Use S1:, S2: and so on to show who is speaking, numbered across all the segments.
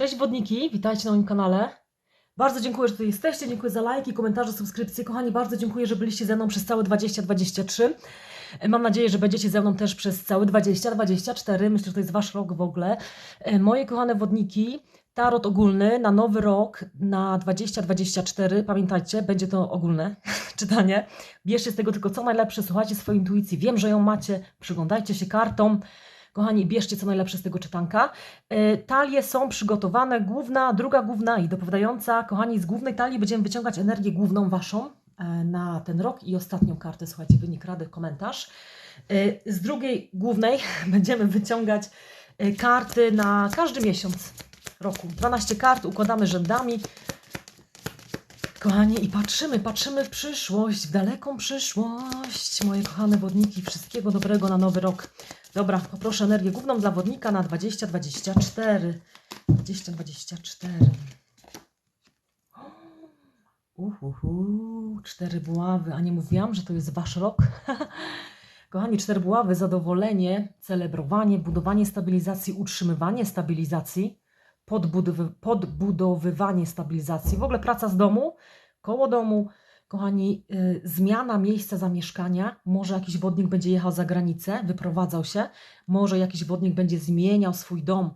S1: Cześć wodniki, witajcie na moim kanale. Bardzo dziękuję, że tu jesteście. Dziękuję za lajki, komentarze, subskrypcje. Kochani, bardzo dziękuję, że byliście ze mną przez całe 2023. Mam nadzieję, że będziecie ze mną też przez całe 2024. Myślę, że to jest wasz rok w ogóle. E, Moje kochane wodniki, tarot ogólny na nowy rok, na 2024. Pamiętajcie, będzie to ogólne czytanie. Bierzcie z tego tylko co najlepsze, słuchajcie swojej intuicji. Wiem, że ją macie. Przyglądajcie się kartom. Kochani, bierzcie co najlepsze z tego czytanka. E, Talie są przygotowane, główna, druga główna i dopowiadająca. Kochani, z głównej talii będziemy wyciągać energię główną waszą e, na ten rok i ostatnią kartę, słuchajcie, wynik rady, komentarz. E, Z drugiej głównej będziemy wyciągać karty na każdy miesiąc roku. 12 kart układamy rzędami. Kochani, i patrzymy, patrzymy w przyszłość, w daleką przyszłość. Moje kochane wodniki, wszystkiego dobrego na nowy rok. Dobra, poproszę energię główną dla wodnika na 2024. 2024. Uhuhu, cztery buławy. A nie mówiłam, że to jest wasz rok? Kochani, cztery buławy, zadowolenie, celebrowanie, budowanie stabilizacji, utrzymywanie stabilizacji, podbudowy, podbudowywanie stabilizacji, w ogóle praca z domu, koło domu. Kochani, y, zmiana miejsca zamieszkania. Może jakiś wodnik będzie jechał za granicę, wyprowadzał się. Może jakiś wodnik będzie zmieniał swój dom,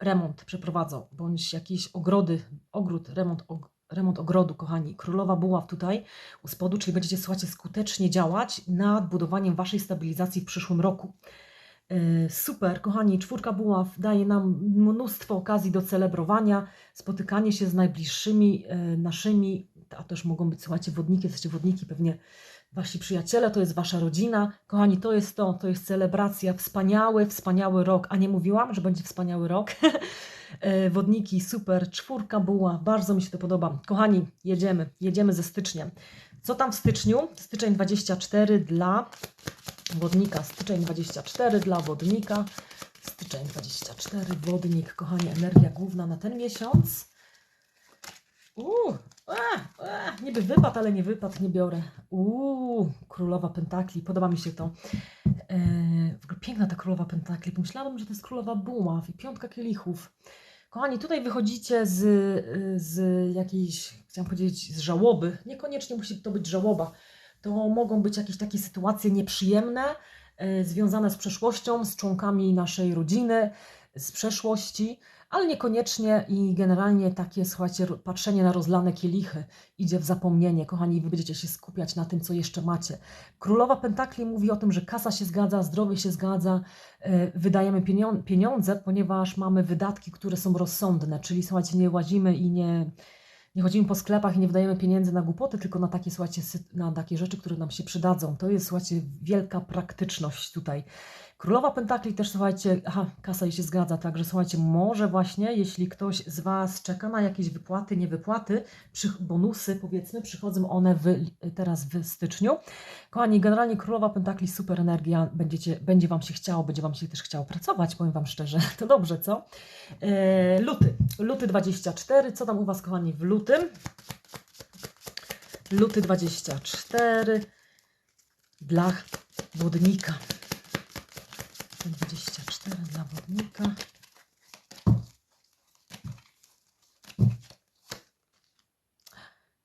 S1: remont przeprowadzał, bądź jakieś ogrody, ogród, remont, og, remont ogrodu, kochani. Królowa buław tutaj u spodu, czyli będziecie, słuchajcie, skutecznie działać nad budowaniem waszej stabilizacji w przyszłym roku. Yy, Super, kochani, czwórka buław daje nam mnóstwo okazji do celebrowania, spotykanie się z najbliższymi yy, naszymi, a też mogą być, słuchajcie, wodniki, jesteście wodniki, pewnie wasi przyjaciele, to jest wasza rodzina. Kochani, to jest to, to jest celebracja, wspaniały, wspaniały rok, a nie mówiłam, że będzie wspaniały rok. Yy, Wodniki, super, czwórka buła, bardzo mi się to podoba. Kochani, jedziemy, jedziemy ze styczniem. Co tam w styczniu? Styczeń 24 dla wodnika, styczeń 24 dla wodnika, styczeń 24, wodnik, kochani, energia główna na ten miesiąc. Uuu, a, a, niby wypad, ale nie wypad, nie biorę. Uuu, królowa pentakli, podoba mi się to. E, w ogóle piękna ta królowa pentakli. Pomyślałam, że to jest królowa buław i piątka kielichów. Kochani, tutaj wychodzicie z, z jakiejś, chciałam powiedzieć, z żałoby. Niekoniecznie musi to być żałoba. To mogą być jakieś takie sytuacje nieprzyjemne, e, związane z przeszłością, z członkami naszej rodziny, z przeszłości, ale niekoniecznie i generalnie takie, słuchajcie, patrzenie na rozlane kielichy idzie w zapomnienie. Kochani, wy będziecie się skupiać na tym, co jeszcze macie. Królowa Pentakli mówi o tym, że kasa się zgadza, zdrowie się zgadza, e, wydajemy pieniądze, ponieważ mamy wydatki, które są rozsądne, czyli słuchajcie, nie łazimy i nie, nie chodzimy po sklepach i nie wydajemy pieniędzy na głupoty, tylko na takie, słuchajcie, na takie rzeczy, które nam się przydadzą. To jest, słuchajcie, wielka praktyczność tutaj. Królowa Pentakli też, słuchajcie, aha, kasa jej się zgadza, także słuchajcie, może właśnie, jeśli ktoś z Was czeka na jakieś wypłaty, niewypłaty, przy, bonusy, powiedzmy, przychodzą one w, teraz w styczniu. Kochani, generalnie Królowa Pentakli, super energia, będziecie, będzie Wam się chciało, będzie Wam się też chciało pracować, powiem Wam szczerze, to dobrze, co? E, luty, luty 24, co tam u Was, kochani, w lutym? Luty 24 dla wodnika. 24 dla wodnika.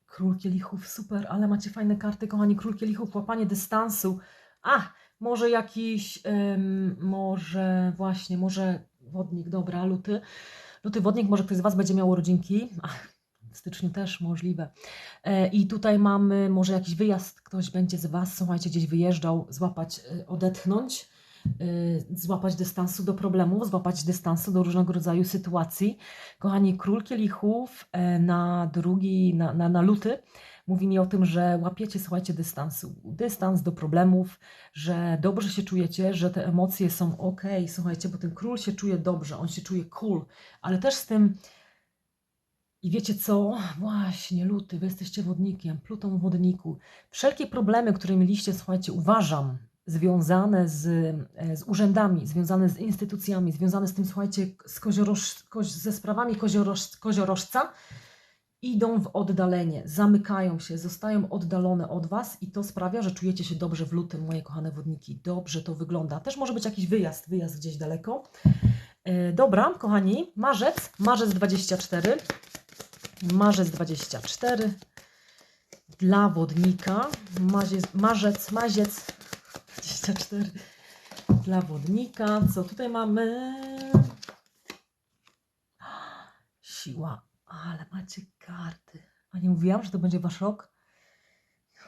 S1: Król kielichów, super, ale macie fajne karty, kochani. Król kielichów, łapanie dystansu. A, może jakiś, em, może właśnie, może wodnik, dobra, luty. Luty wodnik, może ktoś z Was będzie miał urodzinki. Ach, styczniu też możliwe. E, I tutaj mamy może jakiś wyjazd, ktoś będzie z Was, słuchajcie, gdzieś wyjeżdżał, złapać, e, odetchnąć, e, złapać dystansu do problemów, złapać dystansu do różnego rodzaju sytuacji. Kochani, król kielichów na drugi, na, na, na luty mówi mi o tym, że łapiecie, słuchajcie, dystansu. Dystans do problemów, że dobrze się czujecie, że te emocje są ok, słuchajcie, bo ten król się czuje dobrze, on się czuje cool, ale też z tym i wiecie co? Właśnie, luty, wy jesteście wodnikiem, Pluton w wodniku. Wszelkie problemy, które mieliście, słuchajcie, uważam, związane z, e, z urzędami, związane z instytucjami, związane z tym, słuchajcie, z ze sprawami kozioroż, koziorożca, idą w oddalenie, zamykają się, zostają oddalone od Was i to sprawia, że czujecie się dobrze w lutym, moje kochane wodniki. Dobrze to wygląda. Też może być jakiś wyjazd, wyjazd gdzieś daleko. E, dobra, kochani, marzec, marzec 24. Marzec 24 dla wodnika. Marzec, marzec, marzec 24 dla wodnika. Co tutaj mamy? Siła. Ale macie karty. A nie mówiłam, że to będzie wasz rok?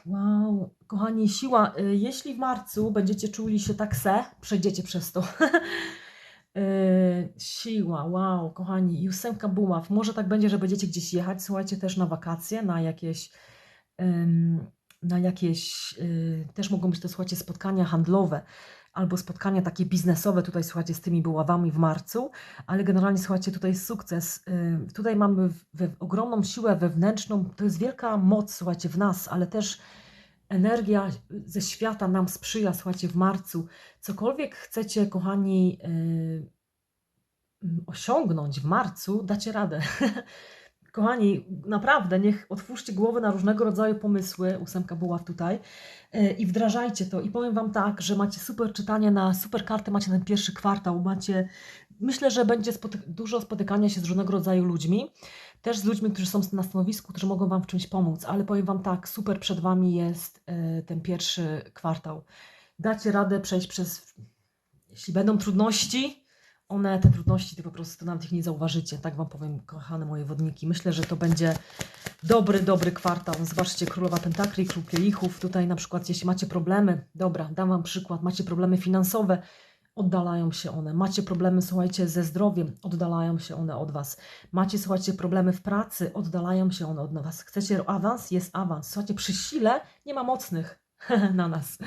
S1: Wow, kochani, siła. Y, Jeśli w marcu będziecie czuli się tak se, przejdziecie przez to. Y, siła, wow, kochani, i ósemka buław. Może tak będzie, że będziecie gdzieś jechać, słuchajcie, też na wakacje, na jakieś, na jakieś, y, też mogą być to, słuchajcie, spotkania handlowe albo spotkania takie biznesowe, tutaj, słuchajcie, z tymi buławami w marcu, ale generalnie, słuchajcie, tutaj jest sukces. Y, tutaj mamy ogromną siłę wewnętrzną, to jest wielka moc, słuchajcie, w nas, ale też energia ze świata nam sprzyja, słuchajcie, w marcu. Cokolwiek chcecie, kochani, yy, osiągnąć w marcu, dacie radę. Kochani, naprawdę, niech otwórzcie głowy na różnego rodzaju pomysły, ósemka była tutaj, yy, i wdrażajcie to. I powiem Wam tak, że macie super czytanie na super karty, macie ten pierwszy kwartał, macie, myślę, że będzie dużo spotykania się z różnego rodzaju ludźmi, też z ludźmi, którzy są na stanowisku, którzy mogą Wam w czymś pomóc, ale powiem Wam tak, super przed Wami jest yy, ten pierwszy kwartał. Dacie radę przejść przez, jeśli będą trudności, one, te trudności, to po prostu nawet ich nie zauważycie. Tak Wam powiem, kochane moje wodniki. Myślę, że to będzie dobry, dobry kwartał. Zobaczcie, Królowa Pentakli, Król Kielichów. Tutaj na przykład, jeśli macie problemy, dobra, dam Wam przykład, macie problemy finansowe, oddalają się one. Macie problemy, słuchajcie, ze zdrowiem, oddalają się one od Was. Macie, słuchajcie, problemy w pracy, oddalają się one od Was. Chcecie awans? Jest awans. Słuchajcie, przy sile nie ma mocnych na nas.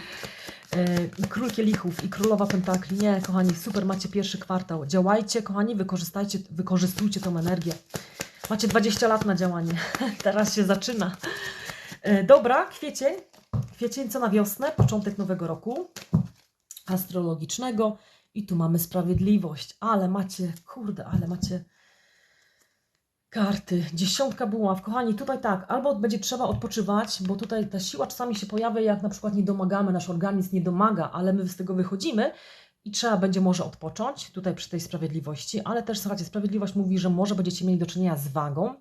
S1: Yy, Król Kielichów i Królowa Pentakli. Nie, kochani, super, macie pierwszy kwartał. Działajcie, kochani, wykorzystajcie, wykorzystujcie tą energię. Macie 20 lat na działanie. Teraz się zaczyna. Yy, Dobra, kwiecień. Kwiecień co na wiosnę, początek nowego roku astrologicznego. I tu mamy sprawiedliwość. Ale macie, kurde, ale macie karty. Dziesiątka buław. Kochani, tutaj tak, albo będzie trzeba odpoczywać, bo tutaj ta siła czasami się pojawia, jak na przykład nie domagamy, nasz organizm nie domaga, ale my z tego wychodzimy i trzeba będzie może odpocząć, tutaj przy tej sprawiedliwości, ale też, słuchajcie, sprawiedliwość mówi, że może będziecie mieli do czynienia z wagą,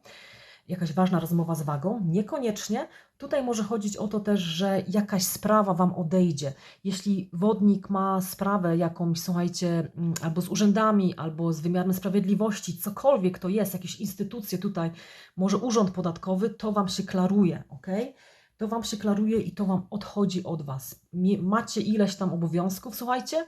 S1: jakaś ważna rozmowa z wagą. Niekoniecznie. Tutaj może chodzić o to też, że jakaś sprawa Wam odejdzie. Jeśli wodnik ma sprawę jakąś, słuchajcie, mm, albo z urzędami, albo z wymiarem sprawiedliwości, cokolwiek to jest, jakieś instytucje tutaj, może urząd podatkowy, to Wam się klaruje, ok? To Wam się klaruje i to Wam odchodzi od Was. Macie ileś tam obowiązków, słuchajcie,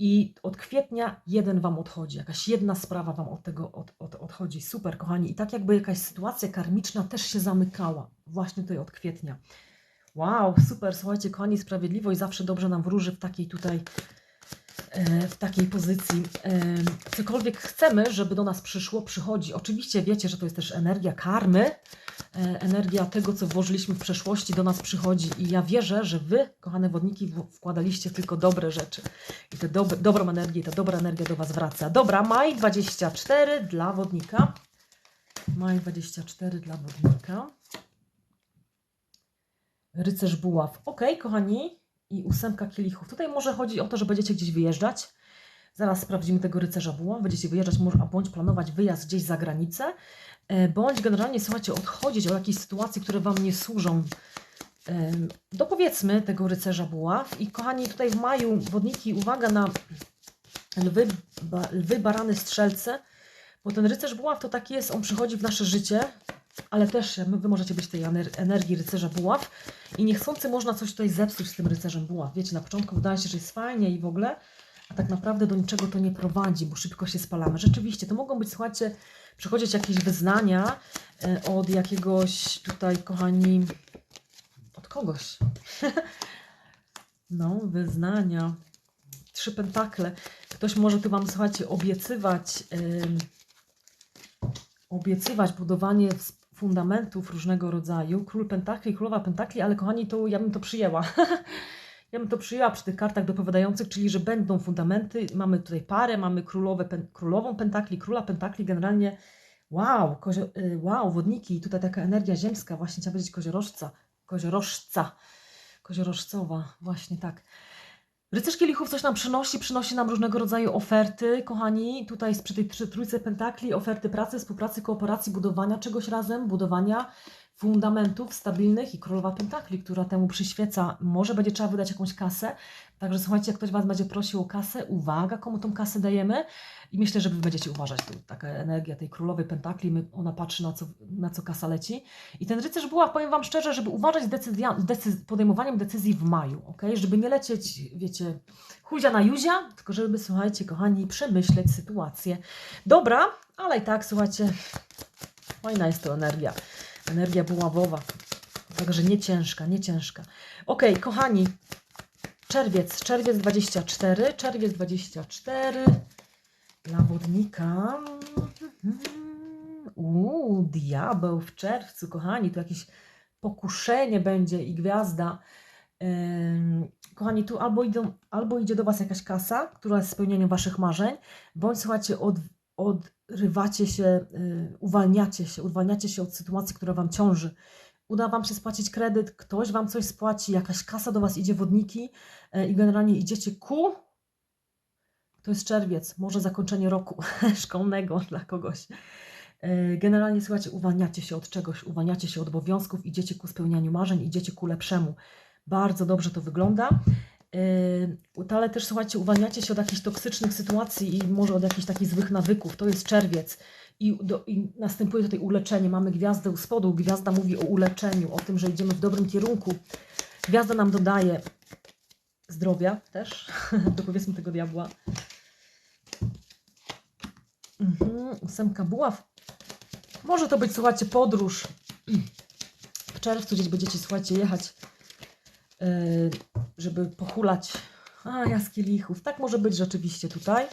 S1: i od kwietnia jeden Wam odchodzi, jakaś jedna sprawa Wam od tego od, od, odchodzi. Super, kochani. I tak jakby jakaś sytuacja karmiczna też się zamykała właśnie tutaj od kwietnia. Wow, super, słuchajcie, kochani, sprawiedliwość zawsze dobrze nam wróży w takiej tutaj, e, w takiej pozycji. E, Cokolwiek chcemy, żeby do nas przyszło, przychodzi. Oczywiście wiecie, że to jest też energia karmy, energia tego, co włożyliśmy w przeszłości, do nas przychodzi. I ja wierzę, że Wy, kochane wodniki, wkładaliście tylko dobre rzeczy. I tę dob dobrą energię, ta dobra energia do Was wraca. Dobra, maj 24 dla wodnika. Maj 24 dla wodnika. Rycerz buław. Ok, kochani. I ósemka kielichów. Tutaj może chodzi o to, że będziecie gdzieś wyjeżdżać. Zaraz sprawdzimy tego rycerza buław. Będziecie wyjeżdżać, a bądź planować wyjazd gdzieś za granicę, e, bądź generalnie, słuchajcie, odchodzić od jakichś sytuacji, które Wam nie służą. Dopowiedzmy tego rycerza buław. I kochani, tutaj w maju wodniki, uwaga na lwy, ba, lwy barany, strzelce, bo ten rycerz buław to taki jest, on przychodzi w nasze życie, ale też wy możecie być tej ener- energii rycerza buław i niechcący można coś tutaj zepsuć z tym rycerzem buław. Wiecie, na początku wydaje się, że jest fajnie i w ogóle, a tak naprawdę do niczego to nie prowadzi, bo szybko się spalamy. Rzeczywiście, to mogą być, słuchajcie, przychodzić jakieś wyznania e, od jakiegoś tutaj, kochani, od kogoś. no, wyznania. Trzy pentakle. Ktoś może tu Wam, słuchajcie, obiecywać, ym, obiecywać budowanie fundamentów różnego rodzaju. Król pentakli, królowa pentakli, ale kochani, to ja bym to przyjęła. ja bym to przyjęła przy tych kartach dopowiadających, czyli że będą fundamenty. Mamy tutaj parę, mamy królowe, pen, królową pentakli, króla pentakli, generalnie wow, kozio, y, wow, wodniki, tutaj taka energia ziemska, właśnie chciałam powiedzieć koziorożca, koziorożca, koziorożcowa, właśnie tak. Rycerz kielichów coś nam przynosi, przynosi nam różnego rodzaju oferty, kochani. Tutaj przy tej trójce pentakli oferty pracy, współpracy, kooperacji, budowania czegoś razem, budowania fundamentów stabilnych i królowa pentakli, która temu przyświeca. Może będzie trzeba wydać jakąś kasę. Także słuchajcie, jak ktoś Was będzie prosił o kasę, uwaga, komu tą kasę dajemy. I myślę, że Wy będziecie uważać. Tu taka energia tej królowej pentakli, my, ona patrzy na co, na co kasa leci. I ten rycerz była, powiem Wam szczerze, żeby uważać decyzja, decyz, podejmowaniem decyzji w maju, ok? Żeby nie lecieć, wiecie, chuzia na juzia, tylko żeby, słuchajcie, kochani, przemyśleć sytuację. Dobra, ale i tak, słuchajcie, fajna jest to energia. Energia buławowa. Także nie ciężka, nie ciężka. Ok, kochani, czerwiec, czerwiec 24, czerwiec 24 dla wodnika. Uuu, diabeł w czerwcu, kochani, tu jakieś pokuszenie będzie i gwiazda. Kochani, tu albo, idą, albo idzie do Was jakaś kasa, która jest spełnieniem Waszych marzeń, bądź słuchajcie, od, odrywacie się, y, uwalniacie się, uwalniacie się od sytuacji, która Wam ciąży. Uda Wam się spłacić kredyt, ktoś Wam coś spłaci, jakaś kasa do Was idzie, wodniki y, i generalnie idziecie ku to jest czerwiec, może zakończenie roku szkolnego dla kogoś. Yy, Generalnie, słuchajcie, uwalniacie się od czegoś, uwalniacie się od obowiązków, idziecie ku spełnianiu marzeń, idziecie ku lepszemu. Bardzo dobrze to wygląda. Ale też, słuchajcie, uwalniacie się od jakichś toksycznych sytuacji i może od jakichś takich złych nawyków. To jest czerwiec. I, do, I następuje tutaj uleczenie. Mamy gwiazdę u spodu. Gwiazda mówi o uleczeniu, o tym, że idziemy w dobrym kierunku. Gwiazda nam dodaje zdrowia też, do powiedzmy tego diabła. Mhm, ósemka buław. Może to być, słuchajcie, podróż. W czerwcu gdzieś będziecie, słuchajcie, jechać, yy, żeby pochulać. A, jaskielichów. Tak może być rzeczywiście tutaj.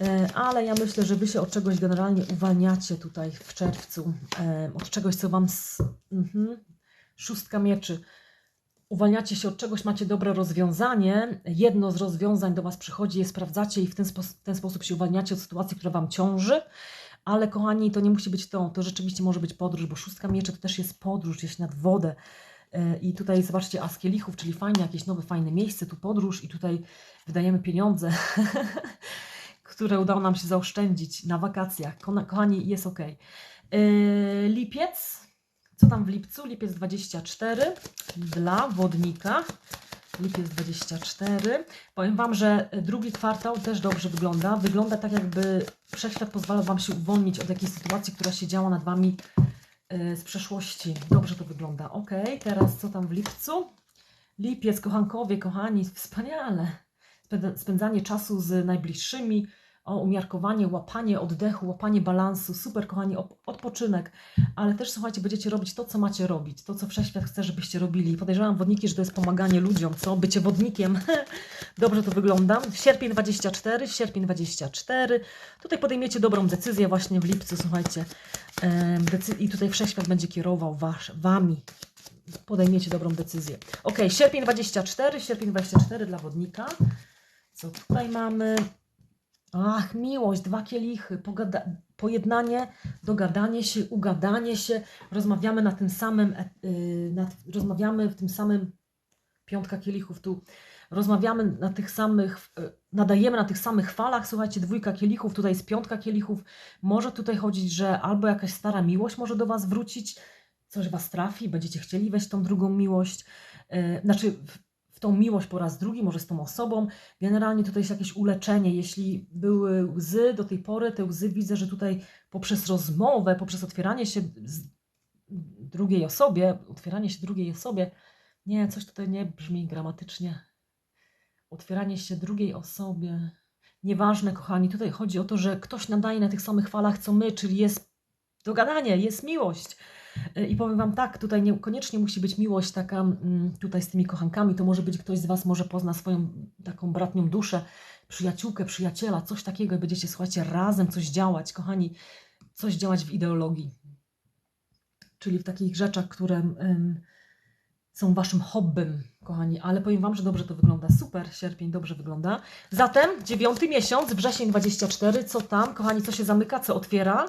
S1: Yy, ale ja myślę, że Wy się od czegoś generalnie uwalniacie tutaj w czerwcu. Yy, od czegoś, co Wam... S... Mhm. Szóstka mieczy uwalniacie się od czegoś, macie dobre rozwiązanie, jedno z rozwiązań do Was przychodzi, je sprawdzacie i w ten, w ten sposób się uwalniacie od sytuacji, która Wam ciąży. Ale kochani, to nie musi być to, to rzeczywiście może być podróż, bo szóstka mieczy to też jest podróż gdzieś nad wodę. I tutaj zobaczcie, as kielichów, czyli fajne, jakieś nowe, fajne miejsce, tu podróż i tutaj wydajemy pieniądze, które udało nam się zaoszczędzić na wakacjach. Kochani, jest ok. Yy, lipiec, co tam w lipcu? Lipiec 24 dla wodnika. Lipiec 24. Powiem Wam, że drugi kwartał też dobrze wygląda. Wygląda tak, jakby wszechświat pozwala Wam się uwolnić od jakiejś sytuacji, która się działa nad Wami z przeszłości. Dobrze to wygląda. Ok, teraz co tam w lipcu? Lipiec, kochankowie, kochani, wspaniale. Spędza- Spędzanie czasu z najbliższymi, o umiarkowanie, łapanie oddechu, łapanie balansu, super kochani, odpoczynek, ale też słuchajcie, będziecie robić to, co macie robić, to, co wszechświat chce, żebyście robili. Podejrzewam wodniki, że to jest pomaganie ludziom, co? Bycie wodnikiem. Dobrze to wygląda. Sierpień 24, sierpień 24. Tutaj podejmiecie dobrą decyzję właśnie w lipcu, słuchajcie. I tutaj wszechświat będzie kierował wasz, wami. Podejmiecie dobrą decyzję. Ok, sierpień 24, sierpień 24 dla wodnika. Co tutaj mamy? Ach, miłość, dwa kielichy, pogada- pojednanie, dogadanie się, ugadanie się. Rozmawiamy na tym samym, e- y, nad, rozmawiamy w tym samym, piątka kielichów tu, rozmawiamy na tych samych, y, nadajemy na tych samych falach, słuchajcie, dwójka kielichów, tutaj jest piątka kielichów. Może tutaj chodzić, że albo jakaś stara miłość może do Was wrócić, coś Was trafi, będziecie chcieli wejść tą drugą miłość, y, znaczy tą miłość po raz drugi, może z tą osobą. Generalnie tutaj jest jakieś uleczenie. Jeśli były łzy do tej pory, te łzy widzę, że tutaj poprzez rozmowę, poprzez otwieranie się drugiej osobie, otwieranie się drugiej osobie, nie, coś tutaj nie brzmi gramatycznie. Otwieranie się drugiej osobie. Nieważne, kochani, tutaj chodzi o to, że ktoś nadaje na tych samych falach co my, czyli jest dogadanie, jest miłość. Y, I powiem Wam tak, tutaj niekoniecznie musi być miłość taka mm, tutaj z tymi kochankami, to może być ktoś z Was może pozna swoją taką bratnią duszę, przyjaciółkę, przyjaciela, coś takiego i będziecie, słuchajcie, razem coś działać, kochani, coś działać w ideologii, czyli w takich rzeczach, które są Waszym hobbym, kochani, ale powiem Wam, że dobrze to wygląda, super, sierpień dobrze wygląda. Zatem dziewiąty miesiąc, wrzesień 24, co tam, kochani, co się zamyka, co otwiera?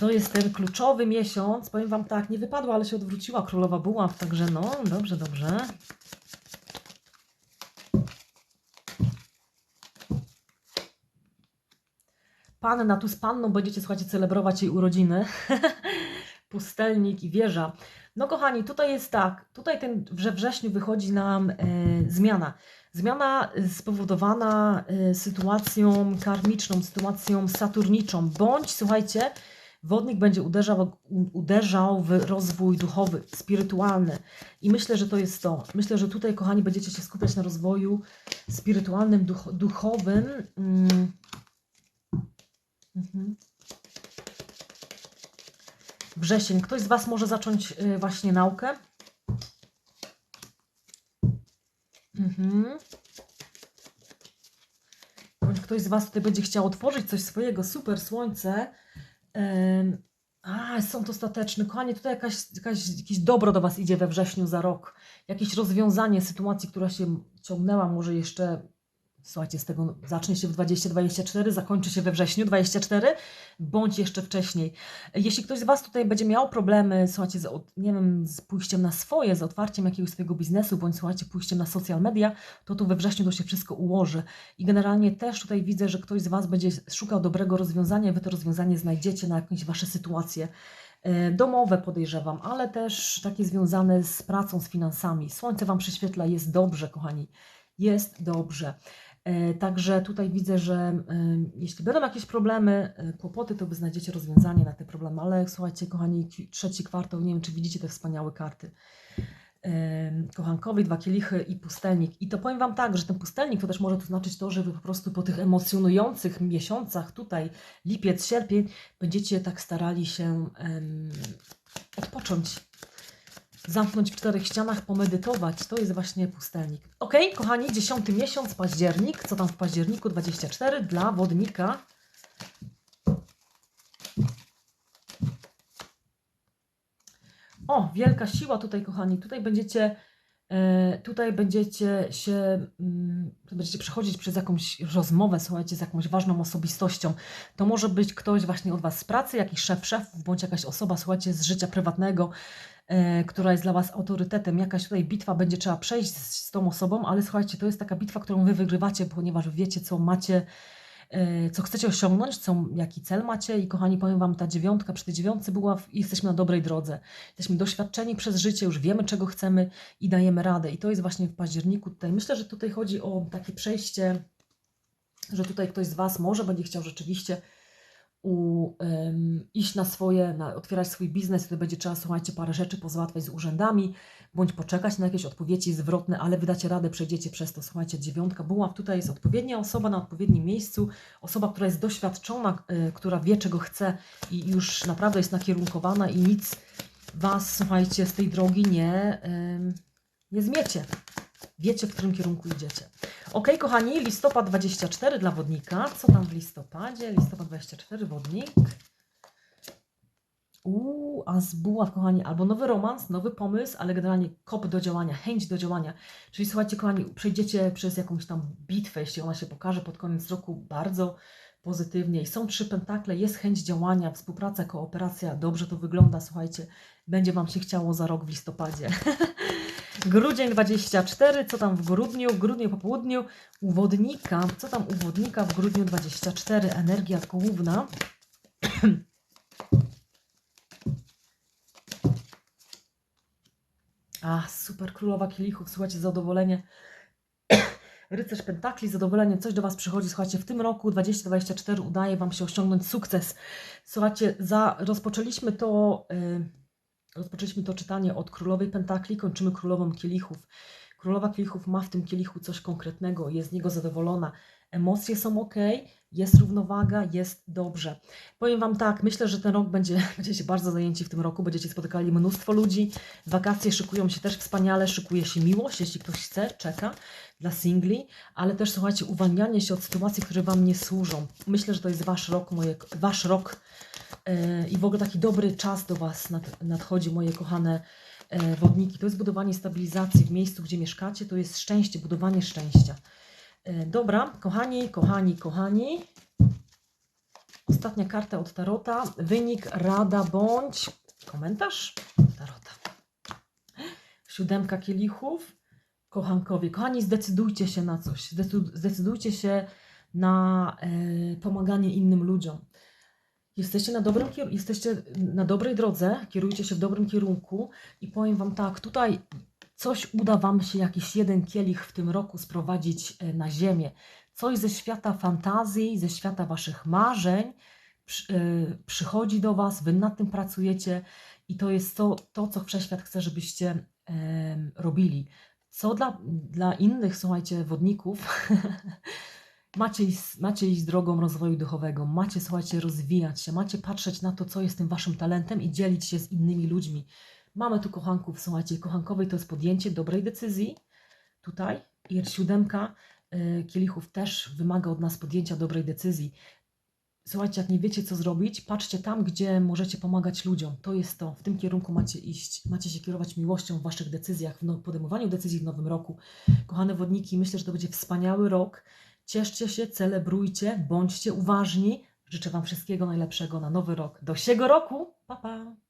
S1: To jest ten kluczowy miesiąc. Powiem Wam tak, nie wypadła, ale się odwróciła królowa buław, także no, dobrze, dobrze. Panna, tu z panną będziecie, słuchajcie, celebrować jej urodziny. Pustelnik i wieża. No kochani, tutaj jest tak, tutaj ten we wrześniu wychodzi nam e, zmiana. Zmiana spowodowana e, sytuacją karmiczną, sytuacją saturniczą, bądź, słuchajcie, wodnik będzie uderzał, uderzał w rozwój duchowy, spirytualny. I myślę, że to jest to. Myślę, że tutaj, kochani, będziecie się skupiać na rozwoju spirytualnym, duch, duchowym. Mm. Mhm. Wrzesień. Ktoś z Was może zacząć y, właśnie naukę? Mhm. Ktoś z Was tutaj będzie chciał otworzyć coś swojego. Super, słońce. A, sąd ostateczny. Kochanie, tutaj jakaś, jakaś, jakieś dobro do Was idzie we wrześniu za rok. Jakieś rozwiązanie sytuacji, która się ciągnęła może jeszcze Słuchajcie, z tego zacznie się w 2024, zakończy się we wrześniu 24, bądź jeszcze wcześniej. Jeśli ktoś z Was tutaj będzie miał problemy, słuchajcie, z, nie wiem, z pójściem na swoje, z otwarciem jakiegoś swojego biznesu, bądź słuchajcie, pójściem na social media, to tu we wrześniu to się wszystko ułoży. I generalnie też tutaj widzę, że ktoś z Was będzie szukał dobrego rozwiązania Wy to rozwiązanie znajdziecie na jakieś Wasze sytuacje e, domowe podejrzewam, ale też takie związane z pracą, z finansami. Słońce Wam przyświetla, jest dobrze, kochani, jest dobrze. E, także tutaj widzę, że e, jeśli będą jakieś problemy, e, kłopoty, to Wy znajdziecie rozwiązanie na te problemy. Ale słuchajcie, kochani, trzeci kwartał, nie wiem, czy widzicie te wspaniałe karty. Kochankowi, dwa kielichy i pustelnik. I to powiem Wam tak, że ten pustelnik to też może to znaczyć to, że Wy po prostu po tych emocjonujących miesiącach tutaj, lipiec, sierpień, będziecie tak starali się um, odpocząć, zamknąć w czterech ścianach, pomedytować. To jest właśnie pustelnik. Ok, kochani, dziesiąty miesiąc, październik. Co tam w październiku 24 dla wodnika? O, wielka siła tutaj, kochani. Tutaj będziecie, e, tutaj będziecie się, mm, będziecie przechodzić przez jakąś rozmowę, słuchajcie, z jakąś ważną osobistością. To może być ktoś właśnie od Was z pracy, jakiś szef szefów, bądź jakaś osoba, słuchajcie, z życia prywatnego, która jest dla Was autorytetem. Jakaś tutaj bitwa będzie trzeba przejść z, z tą osobą, ale słuchajcie, to jest taka bitwa, którą Wy wygrywacie, ponieważ wiecie, co macie, e, co chcecie osiągnąć, co, jaki cel macie i kochani, powiem Wam, ta dziewiątka, przy tej dziewiątce była, w, jesteśmy na dobrej drodze. Jesteśmy doświadczeni przez życie, już wiemy, czego chcemy i dajemy radę. I to jest właśnie w październiku tutaj. Myślę, że tutaj chodzi o takie przejście, że tutaj ktoś z Was może będzie chciał rzeczywiście u, um, iść na swoje, na, otwierać swój biznes, wtedy będzie trzeba, słuchajcie, parę rzeczy pozałatwiać z urzędami, bądź poczekać na jakieś odpowiedzi zwrotne, ale wydacie radę, przejdziecie przez to. Słuchajcie, dziewiątka była, tutaj jest odpowiednia osoba na odpowiednim miejscu, osoba, która jest doświadczona, y, która wie, czego chce i już naprawdę jest nakierunkowana i nic Was, słuchajcie, z tej drogi nie, y, nie zmiecie. Wiecie, w którym kierunku idziecie. Ok, kochani, listopad 24 dla wodnika. Co tam w listopadzie? Listopad 24, wodnik. Uuu, a z buław, kochani, albo nowy romans, nowy pomysł, ale generalnie kop do działania, chęć do działania. Czyli słuchajcie, kochani, przejdziecie przez jakąś tam bitwę, jeśli ona się pokaże pod koniec roku bardzo pozytywnie. I są trzy pentakle, jest chęć działania, współpraca, kooperacja, dobrze to wygląda, słuchajcie, będzie Wam się chciało za rok w listopadzie. Grudzień 24, co tam w grudniu? Grudniu po południu u wodnika. Co tam u wodnika w grudniu 24? Energia główna. A, super, królowa kielichów, słuchajcie, zadowolenie. Rycerz Pentakli, zadowolenie, coś do Was przychodzi. Słuchajcie, w tym roku 2024 udaje Wam się osiągnąć sukces. Słuchajcie, za, rozpoczęliśmy to. Yy, Rozpoczęliśmy to czytanie od Królowej Pentakli, kończymy Królową Kielichów. Królowa Kielichów ma w tym kielichu coś konkretnego, jest z niego zadowolona. Emocje są ok, jest równowaga, jest dobrze. Powiem Wam tak, myślę, że ten rok będzie, będziecie bardzo zajęci w tym roku, będziecie spotykali mnóstwo ludzi. Wakacje szykują się też wspaniale, szykuje się miłość, jeśli ktoś chce, czeka dla singli, ale też słuchajcie, uwalnianie się od sytuacji, które Wam nie służą. Myślę, że to jest Wasz rok, moje, Wasz rok yy, i w ogóle taki dobry czas do Was nad, nadchodzi, moje kochane yy, wodniki. To jest budowanie stabilizacji w miejscu, gdzie mieszkacie, to jest szczęście, budowanie szczęścia. Yy, dobra, kochani, kochani, kochani. Ostatnia karta od Tarota. Wynik, rada bądź komentarz Tarota. Siódemka kielichów kochankowie, kochani, zdecydujcie się na coś. Zdecydujcie się na e, pomaganie innym ludziom. Jesteście na, dobrym, jesteście na dobrej drodze, kierujecie się w dobrym kierunku i powiem Wam tak, tutaj coś uda Wam się, jakiś jeden kielich w tym roku sprowadzić e, na ziemię. Coś ze świata fantazji, ze świata Waszych marzeń przy, e, przychodzi do Was, Wy nad tym pracujecie i to jest to, to co Wszechświat chce, żebyście em, robili. Co dla, dla innych, słuchajcie, wodników, macie macie iść drogą rozwoju duchowego, macie, słuchajcie, rozwijać się, macie patrzeć na to, co jest tym waszym talentem i dzielić się z innymi ludźmi. Mamy tu kochanków, słuchajcie, kochankowej to jest podjęcie dobrej decyzji, tutaj, i siódemka y, kielichów też wymaga od nas podjęcia dobrej decyzji. Słuchajcie, jak nie wiecie, co zrobić, patrzcie tam, gdzie możecie pomagać ludziom. To jest to. W tym kierunku macie iść. Macie się kierować miłością w waszych decyzjach, w no- podejmowaniu decyzji w nowym roku. Kochane wodniki, myślę, że to będzie wspaniały rok. Cieszcie się, celebrujcie, bądźcie uważni. Życzę Wam wszystkiego najlepszego na nowy rok. Do siego roku! Pa, pa!